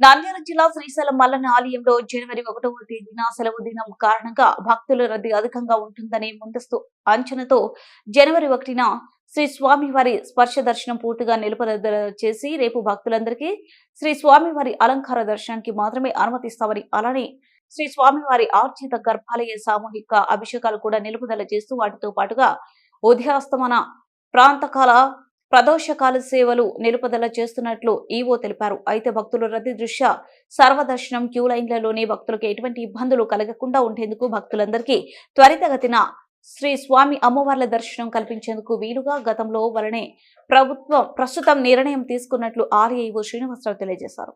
నంద్యాల జిల్లా శ్రీశైలం మల్లన్న ఆలయంలో జనవరి ఒకటవ తేదీన సెలవు దినం కారణంగా భక్తుల రద్దీ అధికంగా ఉంటుందనే ముందస్తు అంచనాతో జనవరి ఒకటిన శ్రీ స్వామివారి స్పర్శ దర్శనం పూర్తిగా నిలుపుదల చేసి రేపు భక్తులందరికీ శ్రీ స్వామివారి అలంకార దర్శనానికి మాత్రమే అనుమతిస్తామని అలానే శ్రీ స్వామివారి ఆర్జిత గర్భాలయ సామూహిక అభిషేకాలు కూడా నిలుపుదల చేస్తూ వాటితో పాటుగా ఉదయాస్తమన ప్రాంతకాల ప్రదోషకాల సేవలు నిలుపుదల చేస్తున్నట్లు ఈవో తెలిపారు. అయితే భక్తుల రద్దీ దృష్ట్యా సర్వదర్శనం క్యూ లైన్లలోనే భక్తులకు ఎటువంటి ఇబ్బందులు కలగకుండా ఉండేందుకు భక్తులందరికీ త్వరితగతిన శ్రీ స్వామి అమ్మవార్ల దర్శనం కల్పించేందుకు వీలుగా గతంలో వలనే ప్రభుత్వం ప్రస్తుతం నిర్ణయం తీసుకున్నట్లు ఆర్ఏఈఓ శ్రీనివాసరావు తెలియజేశారు.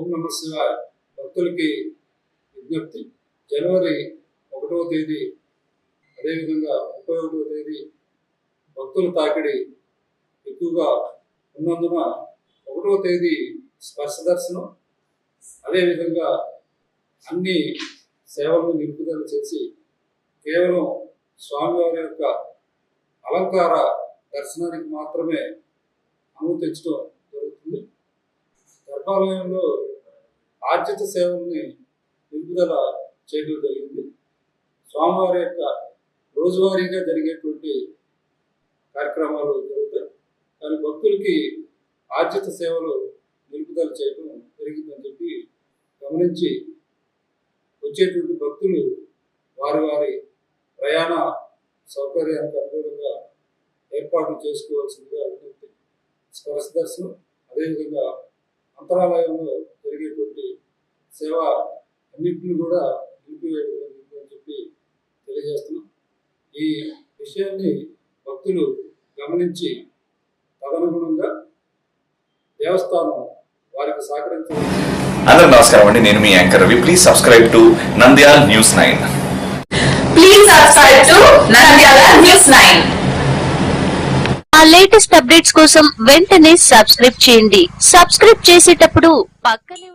ఓం నమ శివ భక్తులకి విజ్ఞప్తి. జనవరి ఒకటవ తేదీ అదేవిధంగా ముప్పై ఒకటవ తేదీ భక్తుల తాకిడి ఎక్కువగా ఉన్నందున ఒకటవ తేదీ స్పర్శ దర్శనం అదేవిధంగా అన్ని సేవలను నిలుపుదల చేసి కేవలం స్వామివారి యొక్క అలంకార దర్శనానికి మాత్రమే అనుమతించడం జరుగుతుంది. గర్భాలయంలో ఆర్జిత సేవల్ని నిలుపుదల చేయడం జరిగింది. స్వామివారి యొక్క రోజువారీగా జరిగేటువంటి కార్యక్రమాలు జరుగుతాయి. కానీ భక్తులకి ఆర్జిత సేవలు నిలుపుదల చేయడం జరిగిందని చెప్పి గమనించి వచ్చేటువంటి భక్తులు వారి వారి ప్రయాణ సౌకర్యానికి అనుగుణంగా ఏర్పాటు చేసుకోవాల్సిందిగా విజ్ఞప్తి. స్పరశ దర్శనం అదేవిధంగా అంతరాలయంలో సేవ అన్నింటిని కూడా నిలిపివేయడం జరిగింది అని చెప్పి తెలియజేస్తున్నాం. ఈ విషయాన్ని భక్తులు గమనించి తదనుగుణంగా దేవస్థానం వారికి సహకరించవచ్చు అందరూ నమస్కారం అండి. నేను మీ anchor Ravi. Please subscribe to Nandyal news nine Please subscribe to Nandyala News 9. ఆ లేటెస్ట్ అప్డేట్స్ కోసం వెంటనే సబ్స్క్రైబ్ చేయండి. సబ్స్క్రైబ్ చేసేటప్పుడు పక్కనే